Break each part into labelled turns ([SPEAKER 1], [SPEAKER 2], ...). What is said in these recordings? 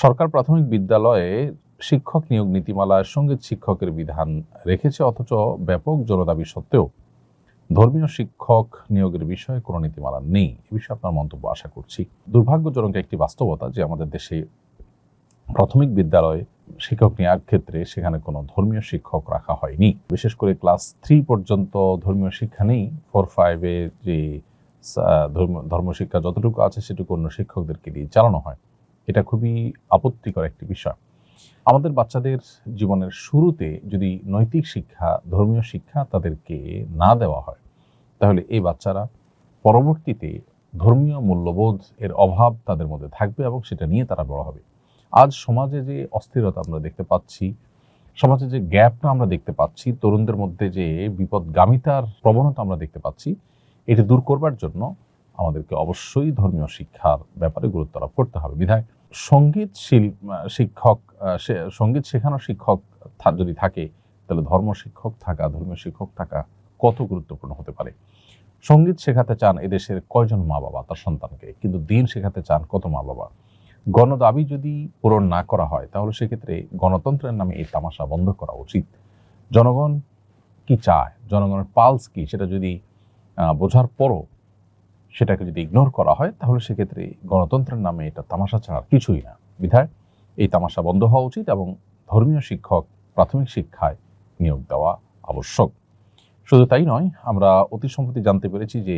[SPEAKER 1] সরকার প্রাথমিক বিদ্যালয়ে শিক্ষক নিয়োগ নীতিমালায় সংগীত শিক্ষকের বিধান রেখেছে, অথচ ব্যাপক জনদাবি সত্ত্বেও ধর্মীয় শিক্ষক নিয়োগের বিষয়ে কোনো নীতিমালা নেই। এ বিষয়ে আপনার মন্তব্য আশা করছি। দুর্ভাগ্যজনক একটি বাস্তবতা যে আমাদের দেশে প্রাথমিক বিদ্যালয়ে শিক্ষক নেওয়ার ক্ষেত্রে সেখানে কোনো ধর্মীয় শিক্ষক রাখা হয়নি। বিশেষ করে ক্লাস থ্রি পর্যন্ত ধর্মীয় শিক্ষা নেই। ফোর ফাইভে যে ধর্ম, ধর্মশিক্ষা যতটুকু আছে সেটুকু অন্য শিক্ষকদেরকে দিয়ে চালানো হয়। এটা খুবই আপত্তিকর একটি বিষয়। আমাদের বাচ্চাদের জীবনের শুরুতে যদি নৈতিক শিক্ষা, ধর্মীয় শিক্ষা তাদেরকে না দেওয়া হয়, তাহলে এই বাচ্চারা পরবর্তীতে ধর্মীয় মূল্যবোধ এর অভাব তাদের মধ্যে থাকবে এবং সেটা নিয়ে তারা বড় হবে। আজ সমাজে যে অস্থিরতা আমরা দেখতে পাচ্ছি, সমাজে যে গ্যাপটা আমরা দেখতে পাচ্ছি, তরুণদের মধ্যে যে বিপদগামিতার প্রবণতা আমরা দেখতে পাচ্ছি, এটি দূর করবার জন্য আমাদেরকে অবশ্যই ধর্মীয় শিক্ষার ব্যাপারে গুরুত্ব আরোপ করতে হবে। বিধায় সংগীত শিল- শিক্ষক সংগীত শেখানোর শিক্ষক যদি থাকে, তাহলে ধর্ম শিক্ষক থাকা, ধর্মীয় শিক্ষক থাকা কত গুরুত্বপূর্ণ হতে পারে? সংগীত শেখাতে চান এদেশের কয়জন মা বাবা তার সন্তানকে? কিন্তু দিন শেখাতে চান কত মা বাবা গণদাবি যদি পূরণ না করা হয়, তাহলে সেক্ষেত্রে গণতন্ত্রের নামে এই তামাশা বন্ধ করা উচিত। জনগণ কি চায়? জনগণের পালস কি? সেটা যদি বোঝার পরও সেটাকে যদি ইগনোর করা হয়, তাহলে সেক্ষেত্রে গণতন্ত্রের নামে এটা তামাশা ছাড়া কিছুই না। বিধায় এই তামাশা বন্ধ হওয়া উচিত এবং ধর্মীয় শিক্ষক প্রাথমিক শিক্ষায় নিয়োগ দেওয়া আবশ্যক। শুধু তাই নয়, আমরা অতি সম্প্রতি জানতে পেরেছি যে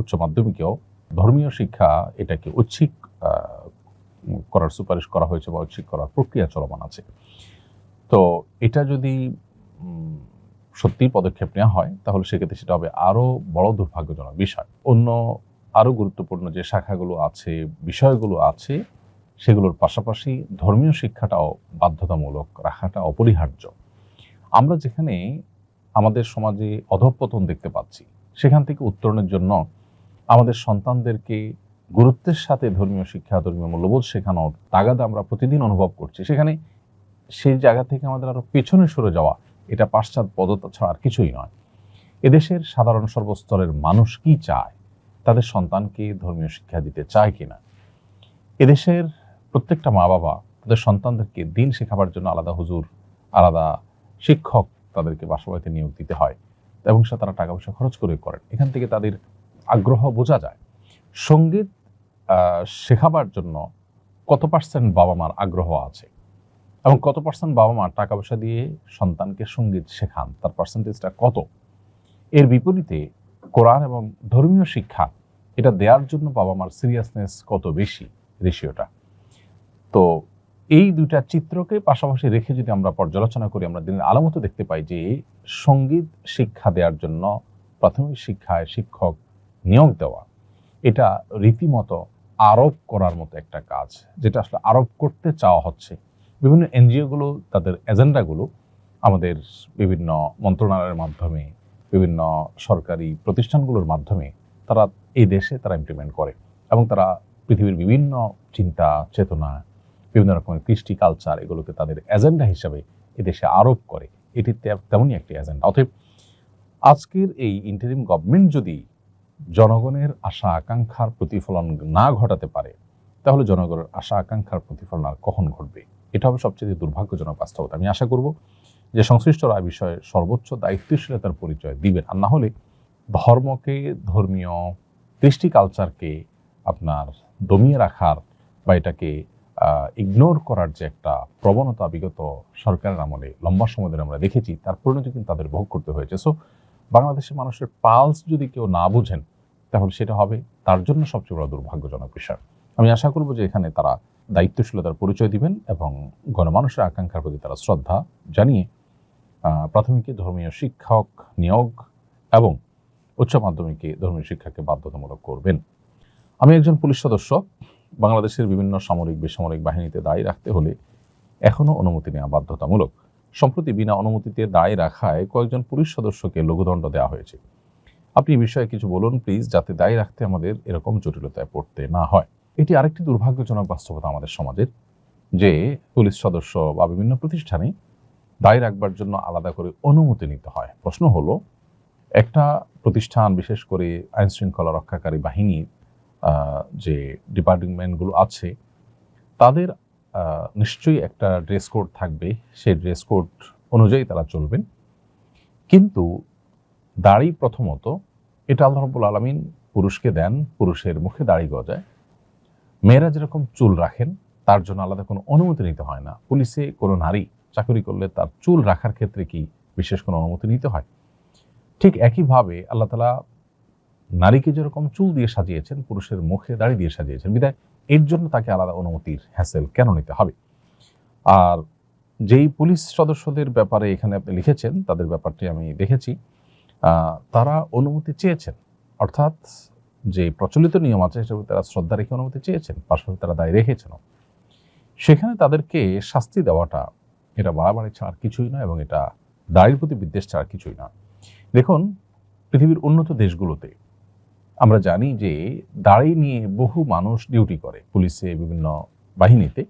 [SPEAKER 1] উচ্চ মাধ্যমিকেও ধর্মীয় শিক্ষা এটাকে ঐচ্ছিক করার সুপারিশ করা হয়েছে বা ঐচ্ছিক করার প্রক্রিয়া চলমান আছে। তো এটা যদি উম, সত্যি পদক্ষেপ নেওয়া হয় তাহলে সেক্ষেত্রে সেটা হবে আরও বড় দুর্ভাগ্যজনক বিষয়। অন্য আরও গুরুত্বপূর্ণ যে শাখাগুলো আছে বিষয়গুলো আছে সেগুলোর পাশাপাশি ধর্মীয় শিক্ষাটাও বাধ্যতামূলক রাখাটা অপরিহার্য। আমরা যেখানে আমাদের সমাজে অধঃপতন দেখতে পাচ্ছি সেখান থেকে উত্তরণের জন্য আমাদের সন্তানদেরকে গুরুত্বের সাথে ধর্মীয় শিক্ষা ধর্মীয় মূল্যবোধ শেখানোর তাগাদা আমরা প্রতিদিন অনুভব করছি। সেখানে সেই জায়গা থেকে আমাদের আরও পেছনে সরে যাওয়া এটা পাশ্চাত্যপদতা ছাড়া আর কিছুই নয়। এদেশের সাধারণ সর্বস্তরের মানুষ কি চায়? তাদের সন্তানকে ধর্মীয় শিক্ষা দিতে চায় কিনা? এদেশের প্রত্যেকটা মা বাবা তাদের সন্তানদেরকে দিন শেখাবার জন্য আলাদা হুজুর, আলাদা শিক্ষক তাদেরকে বাসাবাড়িতে নিয়োগ দিতে হয় এবং সে তারা টাকা পয়সা খরচ করে করেন। এখান থেকে তাদের আগ্রহ বোঝা যায়। সংগীত শেখাবার জন্য কত পার্সেন্ট বাবা মার আগ্রহ আছে? এবং কত পার্সেন্ট বাবা মা টাকা পয়সা দিয়ে সন্তানকে সংগীত শেখান? তার পার্সেন্টেজটা কত? এর বিপরীতে কোরআন এবং ধর্মীয় শিক্ষা, এটা দেওয়ার জন্য বাবা মার সিরিয়াসনেস কত বেশি রেশিওটা তো এই দুইটা চিত্রকে পাশাপাশি রেখে যদি আমরা পর্যালোচনা করি, আমরা দিনের আলামতো দেখতে পাই যে সংগীত শিক্ষা দেওয়ার জন্য প্রাথমিক শিক্ষায় শিক্ষক নিয়োগ দেওয়া, এটা রীতিমতো আরোপ করার মতো একটা কাজ, যেটা আসলে আরোপ করতে চাওয়া হচ্ছে। বিভিন্ন এনজিওগুলো, তাদের এজেন্ডাগুলো আমাদের বিভিন্ন মন্ত্রণালয়ের মাধ্যমে, বিভিন্ন সরকারি প্রতিষ্ঠানগুলোর মাধ্যমে তারা এই দেশে তারা ইমপ্লিমেন্ট করে এবং তারা পৃথিবীর বিভিন্ন চিন্তা, চেতনা, বিভিন্ন রকমের কৃষ্টি কালচার এগুলোকে তাদের এজেন্ডা হিসাবে এদেশে আরোপ করে। এটি তেমনই একটি এজেন্ডা। অতএব আজকের এই ইন্টারিম গভর্নমেন্ট যদি জনগণের আশা আকাঙ্ক্ষার প্রতিফলন না ঘটাতে পারে, তাহলে জনগণের আশা আকাঙ্ক্ষার প্রতিফলন আর কখন ঘটবে? এটা হবে সবচেয়ে দুর্ভাগ্যজনক বাস্তবতা। আমি আশা করব যে সংশ্লিষ্টরা বিষয়ে সর্বোচ্চ দায়িত্বশীলতার পরিচয় দিবেন। আর না হলে ধর্মকে, ধর্মীয় কৃষ্টি কালচারকে আপনার দমিয়ে রাখার বা এটাকে ইগনোর করার যে একটা প্রবণতা বিগত সরকারের আমলে লম্বা সময় ধরে আমরা দেখেছি, তার পরিণতি কিন্তু তাদের ভোগ করতে হয়েছে। সো বাংলাদেশের মানুষের পালস যদি কেউ না বুঝেন, তাহলে সেটা হবে তার জন্য সবচেয়ে বড় দুর্ভাগ্যজনক বিষয়। আমি আশা করব যে এখানে তারা দায়িত্বশীলতার পরিচয় দিবেন এবং গণমানুষের আকাঙ্ক্ষার প্রতি তারা শ্রদ্ধা জানিয়ে প্রাথমিকে ধর্মীয় শিক্ষক নিয়োগ এবং উচ্চ মাধ্যমিকে ধর্মীয় শিক্ষাকে বাধ্যতামূলক করবেন। আমি একজন পুলিশ সদস্য। বাংলাদেশের বিভিন্ন সামরিক, বেসামরিক বাহিনীতে দায়ী রাখতে হলে এখনও অনুমতি নেওয়া বাধ্যতামূলক। সম্প্রতি বিনা অনুমতিতে দায় রাখায় কয়েকজন পুলিশ সদস্যকে লঘুদণ্ড দেওয়া হয়েছে। আপনি বিষয়ে কিছু বলুন, প্লিজ, যাতে দায় রাখতে আমাদের এরকম জটিলতায় পড়তে না হয়। এটি আরেকটি দুর্ভাগ্যজনক বাস্তবতা আমাদের সমাজের, যে পুলিশ সদস্য বা বিভিন্ন প্রতিষ্ঠানে দায় রাখবার জন্য আলাদা করে অনুমতি নিতে হয়। প্রশ্ন হলো, একটা প্রতিষ্ঠান, বিশেষ করে আইন শৃঙ্খলা রক্ষাকারী বাহিনীর যে ডিপার্টমেন্টগুলো আছে, তাদের নিশ্চয়ই একটা ড্রেস কোড থাকবে। সেই ড্রেস কোড অনুযায়ী তারা চলবেন। কিন্তু দাড়ি প্রথমত এটা আল্লাহ রব্বুল আলমিন পুরুষকে দেন, পুরুষের মুখে দাড়ি গজায়। মেয়েরা যেরকম চুল রাখেন, তার জন্য আলাদা কোনো অনুমতি নিতে হয় না। পুলিশে কোনো নারী চাকরি করলে তার চুল রাখার ক্ষেত্রে কি বিশেষ কোনো অনুমতি নিতে হয়? ঠিক একইভাবে আল্লাহ তালা নারীকে যেরকম চুল দিয়ে সাজিয়েছেন, পুরুষের মুখে দাড়ি দিয়ে সাজিয়েছেন, বিদায়, এর জন্য তাকে আলাদা অনুমতির হ্যাসেল কেন নিতে হবে? আর যেই পুলিশ সদস্যদের ব্যাপারে এখানে আপনি লিখেছেন, তাদের ব্যাপারটি আমি দেখেছি তারা অনুমতি চেয়েছেন। অর্থাৎ যে প্রচলিত নিয়ম আছে সেটা তারা শ্রদ্ধা রেখে অনুমতি চেয়েছেন পাশাপাশি তারা দায় রেখেছেন সেখানে তাদেরকে শাস্তি দেওয়াটা এটা বাড়াবাড়ি ছাড়া কিছুই নয় এবং এটা দাড়ির প্রতি বিদ্বেষ ছাড়া কিছুই না দেখুন, পৃথিবীর উন্নত দেশগুলোতে আমরা জানি যে দাড়ি নিয়ে বহু মানুষ ডিউটি করে পুলিশে, বিভিন্ন বাহিনীতে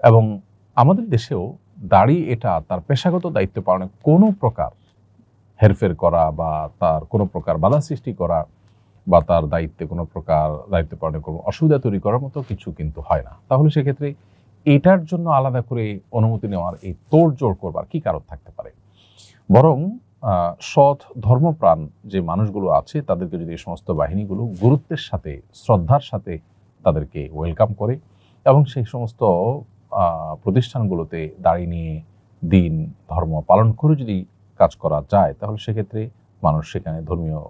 [SPEAKER 1] এবং আমাদের দেশেও দাড়ি এটা তার পেশাগত দায়িত্ব পালনে কোনো প্রকার হেরফের করা বা তার কোনো প্রকার বাধা সৃষ্টি করা বা তার দায়িত্বে কোনো প্রকার দায়িত্ব পালনে কোনো অসুবিধা তৈরি করার মতো কিছু কিন্তু হয় না। তাহলে সেক্ষেত্রে এটার জন্য আলাদা করে অনুমতি নেওয়ার এই তোড়জোড় করবার কি কারণ থাকতে পারে? বরং সৎ ধর্মপ্রাণ যে মানুষগুলো আছে, তাদেরকে যদি এই সমস্ত বাহিনীগুলো গুরুত্বের সাথে, শ্রদ্ধার সাথে তাদেরকে ওয়েলকাম করে এবং সেই সমস্ত প্রতিষ্ঠানগুলোতে দাঁড়িয়ে নিয়ে দিন, ধর্ম পালন করে যদি কাজ করা যায়, তাহলে সেক্ষেত্রে মানুষ সেখানে ধর্মীয়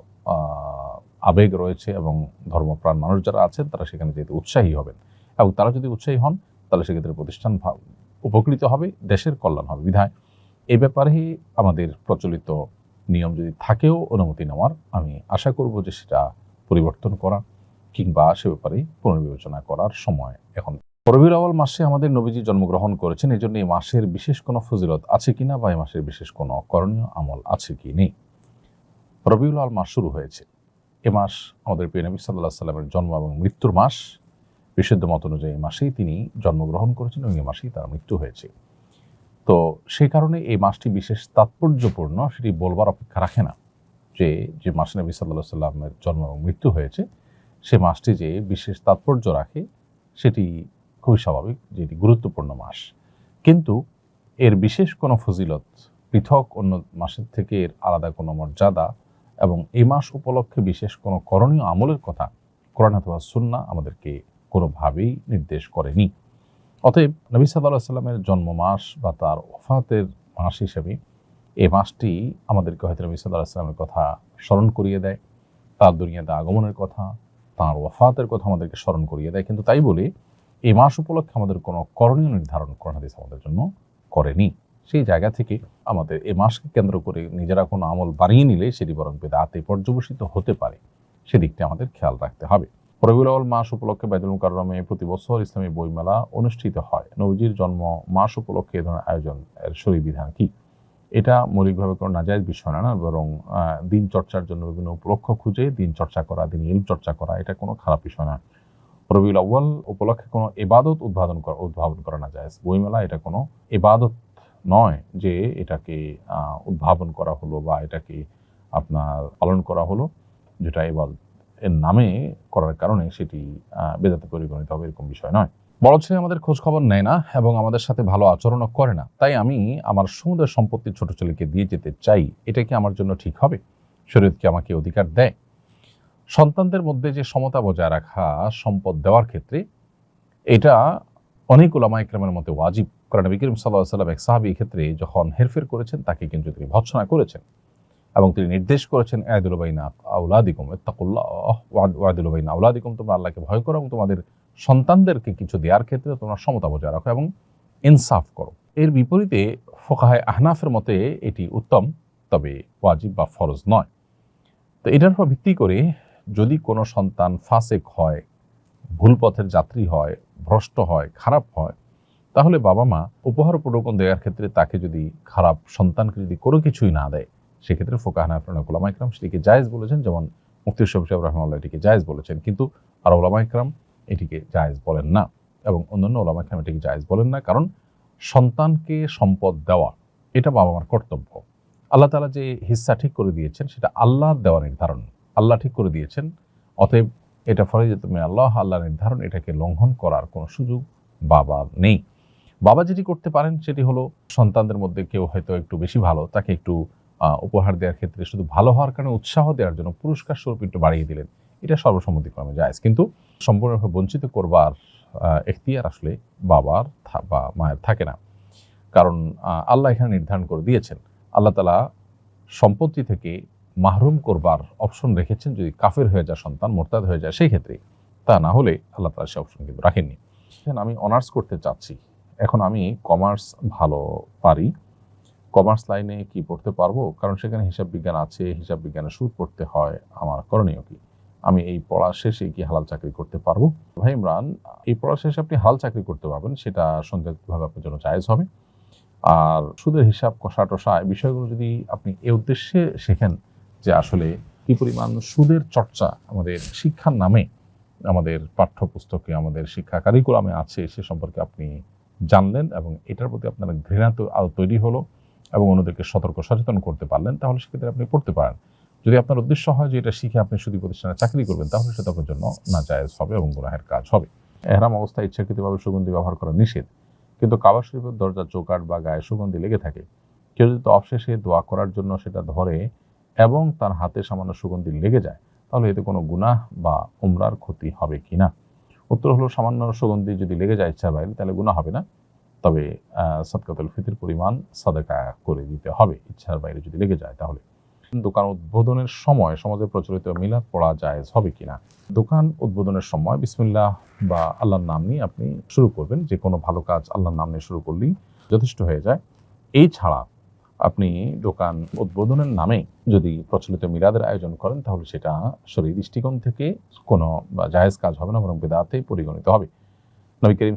[SPEAKER 1] আবেগ রয়েছে এবং ধর্মপ্রাণ মানুষ যারা আছেন, তারা সেখানে যেতে উৎসাহী হবেন। এবং তারা যদি উৎসাহী হন, তাহলে সেক্ষেত্রে প্রতিষ্ঠান উপকৃত হবে, দেশের কল্যাণ হবে। বিধায় এ ব্যাপারে আমাদের প্রচলিত নিয়ম যদি থাকেও অনুমতি নেওয়ার, আমি আশা করব যে সেটা পরিবর্তন করা কিংবা সে ব্যাপারে পুনর্বিবেচনা করার সময় এখন। রবিউল আওয়াল মাসে আমাদের নবীজি জন্মগ্রহণ করেছেন এই জন্য এই মাসের বিশেষ কোনো ফজিলত আছে কিনা বা এই মাসের বিশেষ কোনো করণীয় আমল আছে কি নেই? রবিউল আওয়াল মাস শুরু হয়েছে। এ মাস আমাদের প্রিয় নবী সাল্লাহ সাল্লামের জন্ম এবং মৃত্যুর মাস। বিশুদ্ধ মত অনুযায়ী মাসেই তিনি জন্মগ্রহণ করেছেন এবং এই মাসেই তার মৃত্যু হয়েছে। তো সেই কারণে এই মাসটি বিশেষ তাৎপর্যপূর্ণ, সেটি বলবার অপেক্ষা রাখে না যে যে মাসে নবী সাল্লাহ সাল্লামের জন্ম এবং মৃত্যু হয়েছে, সে মাসটি যে বিশেষ তাৎপর্য রাখে, সেটি খুবই স্বাভাবিক যে এটি গুরুত্বপূর্ণ মাস। কিন্তু এর বিশেষ কোনো ফজিলত, পৃথক অন্য মাসের থেকে এর আলাদা কোনো মর্যাদা এবং এই মাস উপলক্ষে বিশেষ কোনো করণীয় আমলের কথা কোরআন অথবা সুন্না আমাদেরকে কোনোভাবেই নির্দেশ করেনি। অতএব নবী সাল্লাহ সাল্লামের জন্ম মাস বা তার ওফাতের মাস হিসেবে এই মাসটি আমাদেরকে হয়তো নবী সাল্লাহ সাল্লামের কথা স্মরণ করিয়ে দেয়, তার দুনিয়াতে আগমনের কথা, তার ওফাতের কথা আমাদেরকে স্মরণ করিয়ে দেয়। কিন্তু তাই বলে এই মাস উপলক্ষে আমাদের কোনো করণীয় নির্ধারণ হাদিস আমাদের জন্য করেনি। সেই জায়গা থেকে আমাদের এ মাসকে কেন্দ্র করে নিজেরা কোনো আমল বাড়িয়ে নিলে সেটি বরং বেদাতে পর্যবসিত হতে পারে। সেদিকটি আমাদের খেয়াল রাখতে হবে। রবিউল মাস উপলক্ষে বাইদুল মুকাররমে প্রতি বছর ইসলামী বইমেলা অনুষ্ঠিত হয়। নবজির জন্ম মাস উপলক্ষে এ ধরনের আয়োজন এর শরী বিধান কি? এটা মৌলিকভাবে কোনো নাজায়জ বিষয় না বরং দিন চর্চার জন্য বিভিন্ন উপলক্ষ খুঁজে দিন চর্চা করা, দিন ইল চর্চা করা, এটা কোনো খারাপ বিষয় না। রবিউল আউ্য়াল উপলক্ষে কোনো এবাদত উদ্ভাবন করা উদ্ভাবন করা না যায় বইমেলা এটা কোনো এবাদত নয় যে এটাকে উদ্ভাবন করা হলো বা এটাকে আপনার পালন করা হলো, যেটা এবার এর নামে করার কারণে সেটি বেদাতে পরিগণিত হবে এরকম বিষয় নয়। বড় ছেলে আমাদের খোঁজ খবর নেয় না এবং আমাদের সাথে ভালো আচরণও করে না। তাই আমি আমার সমুদয় সম্পত্তি ছোট ছেলেকে দিয়ে যেতে চাই, এটা কি আমার জন্য ঠিক হবে? শরীয়ত কি আমাকে অধিকার দেয়? সন্তানদের মধ্যে যে সমতা বজায় রাখা সম্পদ দেওয়ার ক্ষেত্রে এটা অনেক ওলামা ইকরামের মধ্যে ওয়াজিব। কারণ নবী করিম সাল্লাহ সাল্লাম এক সাহাবি ক্ষেত্রে যখন হেরফের করেছেন, তাকে কিন্তু তিনি ভৎসনা করেছেন এবং তিনি নির্দেশ করেছেন আয়দুলবাইনা আউলাদিকুম এত্তাকুল্লাহ ওয়াদুলবাইনা আউলাদিকুম তোমরা আল্লাহকে ভয় করো এবং তোমাদের সন্তানদেরকে কিছু দেওয়ার ক্ষেত্রে তোমরা সমতা বজায় রাখো এবং ইনসাফ করো। এর বিপরীতে ফোকাহায় আহনাফের মতে এটি উত্তম, তবে ওয়াজিব বা ফরজ নয়। তো এটার উপর ভিত্তি করে যদি কোনো সন্তান ফাসেক হয়, ভুল পথের যাত্রী হয়, ভ্রষ্ট হয়, খারাপ হয় তাহলে বাবা মা উপহার উপঢৌকন দেওয়ার ক্ষেত্রে তাকে যদি খারাপ সন্তানকে যদি কোনো কিছুই না দেয়, সেক্ষেত্রে ফোকাহানা ওলামা ইকরাম সেটিকে জায়েজ বলেছেন, যেমন মুফতি শফ সাহেব রহমাল্লাহ এটিকে জায়েজ বলেছেন। কিন্তু আর ওলামা ইকরাম এটিকে জায়েজ বলেন না এবং অন্যান্য ওলামা ইকরাম এটিকে জায়েজ বলেন না, কারণ সন্তানকে সম্পদ দেওয়া, এটা বাবা মার কর্তব্য। আল্লাহ তালা যে হিস্সা ঠিক করে দিয়েছেন, সেটা আল্লাহর দেওয়া নির্ধারণ। আল্লাহ ঠিক করে দিয়েছেন, অতএব এটা ফলে যে তুমি আল্লাহ আল্লাহ নির্ধারণ, এটাকে লঙ্ঘন করার কোনো সুযোগ বাবার নেই। বাবা যেটি করতে পারেন সেটি হলো সন্তানদের মধ্যে কেউ হয়তো একটু বেশি ভালো, তাকে একটু উপহার দেওয়ার ক্ষেত্রে শুধু ভালো হওয়ার কারণে উৎসাহ দেওয়ার জন্য পুরস্কার স্বরূপ একটু বাড়িয়ে দিলেন। এটা সর্বসম্মতিক্রমে যায়। কিন্তু সম্পূর্ণভাবে বঞ্চিত করবার এখতিয়ার আসলে বাবার বা মায়ের থাকে না। কারণ আল্লাহ এখানে নির্ধারণ করে দিয়েছেন। আল্লাহ তালা সম্পত্তি থেকে মাহরুম করবার অপশন রেখেছেন। যদি কাফের হয়ে যায়, সন্তান মোরতাদ হয়ে যায়, সেই ক্ষেত্রে তা না হলে আল্লাহ তালা সে অপশন কিন্তু রাখেননি। আমি অনার্স করতে চাচ্ছি। এখন আমি কমার্স ভালো পারি। কমার্স লাইনে কি পড়তে পারব? কারণ সেখানে হিসাব বিজ্ঞান আছে, হিসাব বিজ্ঞানের সুদ পড়তে হয়, আমার করণীয় কি? আমি এই পড়া শেষে কি হালাল চাকরি করতে পারব? ভাই ইমরান, এই পড়া শেষে আপনি হাল চাকরি করতে পারবেন, সেটা সংখ্যাগতভাবে আপনার জন্য জায়েজ হবে। আর সুদের হিসাব কষা টসা এই বিষয়গুলো যদি আপনি এ উদ্দেশ্যে শেখেন যে আসলে কি পরিমাণ সুদের চর্চা আমাদের শিক্ষার নামে আমাদের পাঠ্যপুস্তকে, আমাদের শিক্ষা কারিকুলামে আছে, সে সম্পর্কে আপনি জানলেন এবং এটার প্রতি আপনার ঘৃণা তো আরও তৈরি হলো এবং অন্যদেরকে সতর্ক, সচেতন করতে পারলেন, তাহলে সেক্ষেত্রে আপনি পড়তে পারেন। যদি আপনার উদ্দেশ্য হয় যে এটা শিখে আপনি সুদী প্রতিষ্ঠানে চাকরি করবেন, তাহলে সেটা আপনার জন্য না জায়েজ হবে এবং গুনাহের কাজ হবে। এহরাম অবস্থায় ইচ্ছাকৃতভাবে সুগন্ধি ব্যবহার করা নিষেধ, কিন্তু কাবা শরীফের দরজা চৌকাট বা গায়ে সুগন্ধি লেগে থাকে। কেউ যদি অবশেষে দোয়া করার জন্য সেটা ধরে এবং তার হাতে সামান্য সুগন্ধি লেগে যায়, তাহলে এতে কোনো গুনাহ বা উমরার ক্ষতি হবে কি না উত্তর হলো সামান্য সুগন্ধি যদি লেগে যায় ইচ্ছার বাইরে, তাহলে গুনাহ হবে না। তবে সদকাতুল ফিতির পরিমাণ সাদাকা করে দিতে হবে। ইচ্ছার বাইরে যদি লেগে যায় তাহলে। দোকান উদ্বোধনের সময় সমাজে প্রচলিত মিলাদ পড়া জায়েজ হবে কিনা? দোকান উদ্বোধনের সময় বিসমিল্লাহ বা আল্লাহর নাম নিয়ে আপনি শুরু করবেন। যে কোনো ভালো কাজ আল্লাহর নাম নিয়ে শুরু করলেই যথেষ্ট হয়ে যায়। এই ছাড়া আপনি দোকান উদ্বোধনের নামে যদি প্রচলিত মিলাদের আয়োজন করেন, তাহলে সেটা শরীর দৃষ্টিকোণ থেকে কোনো জায়েজ কাজ হবে না, বরং বেদাতে পরিগণিত হবে। নবী করিম